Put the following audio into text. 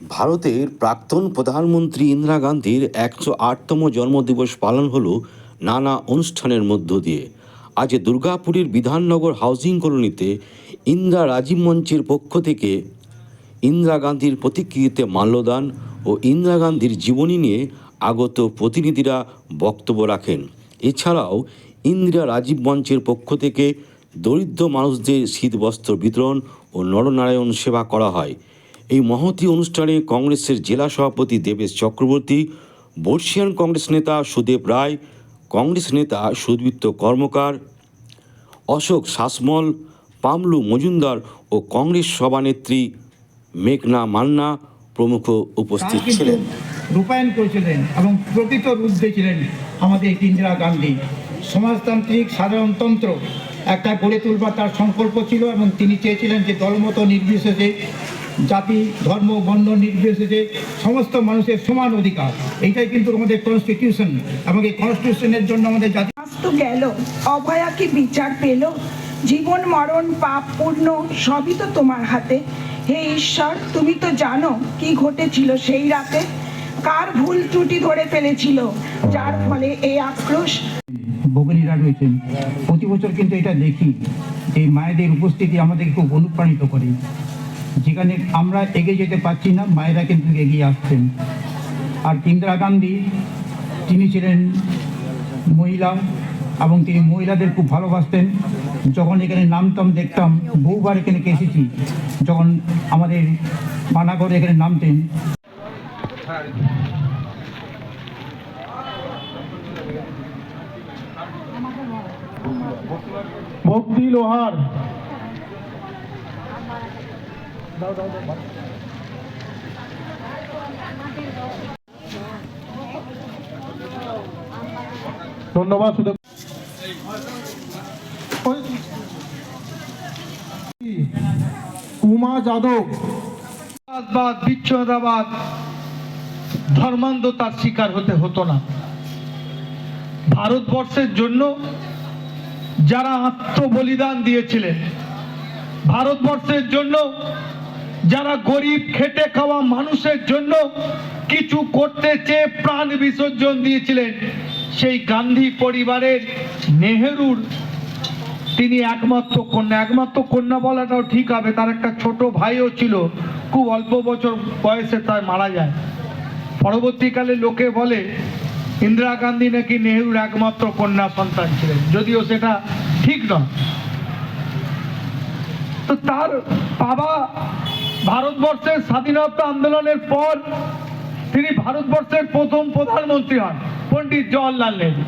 ভারতের প্রাক্তন প্রধানমন্ত্রী ইন্দিরা গান্ধীর একশো আটতম জন্মদিবস পালন হলো নানা অনুষ্ঠানের মধ্য দিয়ে। আজ দুর্গাপুরের বিধাননগর হাউজিং কলোনিতে ইন্দিরা রাজীব মঞ্চের পক্ষ থেকে ইন্দিরা গান্ধীর প্রতিকৃতিতে মাল্যদান ও ইন্দিরা গান্ধীর জীবনী নিয়ে আগত প্রতিনিধিরা বক্তব্য রাখেন। এছাড়াও ইন্দিরা রাজীব মঞ্চের পক্ষ থেকে দরিদ্র মানুষদের শীতবস্ত্র বিতরণ ও নরনারায়ণ সেবা করা হয়। এই মহতি অনুষ্ঠানে কংগ্রেসের জেলা সভাপতি দেবেশ চক্রবর্তী বর্ষিয়ান কংগ্রেস নেতা সুদেব রায় কংগ্রেস নেতা সুদীপ্ত কর্মকার অশোক শাসমল পামলু মজুমদার ও কংগ্রেস সভানেত্রী মেঘনা মান্না প্রমুখ উপস্থিত ছিলেন। রূপায়ণ করেছিলেন এবং প্রকৃত রূপ দিয়েছিলেন আমাদের ইন্দিরা গান্ধী। সমাজতান্ত্রিক সাধারণতন্ত্র একটা গড়ে তুলবার তার সংকল্প ছিল এবং তিনি চেয়েছিলেন যে দলমত নির্বিশেষে জাতি ধর্ম বর্ণ নির্বিশেষে সমস্ত মানুষের সমান অধিকার এইটাই কিন্তু আমাদের কনস্টিটিউশন এবং এই কনস্টিটিউশনের জন্য আমাদের জাতি তো গেল অভয়া কি বিচার পেল? জীবন মরণ পাপ পূর্ণ সবই তো তোমার হাতে। হে ঈশ্বর তুমি তো জানো কি ঘটেছিল সেই রাতে। কার ভুল ত্রুটি ধরে ফেলেছিল যার ফলে এই আক্রোশ? ভগিনীরা রয়েছেন। প্রতি বছর কিন্তু এটা দেখি যে মায়েদের উপস্থিতি আমাদেরকে খুব অনুপ্রাণিত করে। যেখানে আমরা এগিয়ে যেতে পারছি না, মায়েরা কিন্তু এগিয়ে আসছেন। আর ইন্দিরা গান্ধী, তিনি ছিলেন মহিলা এবং তিনি মহিলাদের খুব ভালোবাসতেন। যখন এখানে নামতাম, দেখতাম, বহুবার এখানে এসেছি। যখন আমাদের পানাগড়ে এখানে নামতেন। ভক্তি লোহার। ধন্যবাদ সুদেব উমা যাদব। ধর্মান্ধতার শিকার হতে হতো না। ভারতবর্ষের জন্য যারা আত্মবলিদান দিয়েছিলেন, ভারতবর্ষের জন্য যারা গরিব, খেটে খাওয়া মানুষের জন্য কিছু করতে চেয়ে প্রাণ বিসর্জন দিয়েছিলেন, সেই গান্ধী পরিবারের নেহেরুর তিনি একমাত্র কন্যা। একমাত্র কন্যা বলাটাও ঠিক হবে, তার একটা ছোট ভাইও ছিল, খুব অল্প বছর বয়সে তার মারা যায়। পরবর্তীকালে লোকে বলে, ইন্দিরা গান্ধী নাকি নেহরুর একমাত্র কন্যা সন্তান ছিলেন, যদিও সেটা ঠিক নয়। তো তার বাবা ভারতবর্ষের স্বাধীনতা আন্দোলনের পর তিনি ভারতবর্ষের প্রথম প্রধানমন্ত্রী হন পণ্ডিত জওয়াহরলাল নেহরু।